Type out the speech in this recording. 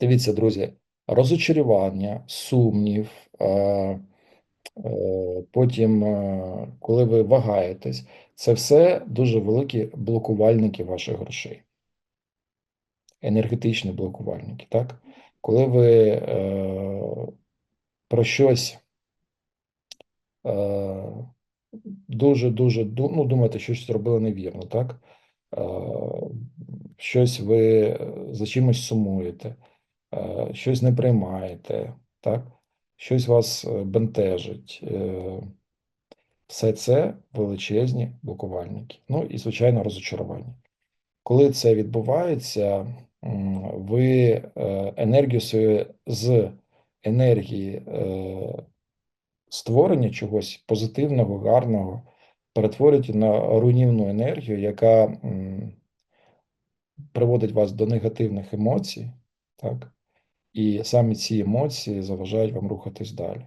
Дивіться, друзі, розочарування, сумнів, е, е, потім, е, коли ви вагаєтесь, це все дуже великі блокувальники ваших грошей. Енергетичні блокувальники, так? Коли ви е, про щось дуже-дуже ду- ну, думаєте, що щось зробили невірно, так? Е, щось ви е, за чимось сумуєте, щось не приймаєте, так? Щось вас е, бентежить. Е, Все це величезні блокувальники. Ну і, звичайно, розочарування. Коли це відбувається, ви е, енергію свою з енергії е, створення чогось позитивного, гарного перетворюєте на руйнівну енергію, яка приводить вас до негативних емоцій, так? І саме ці емоції заважають вам рухатись далі.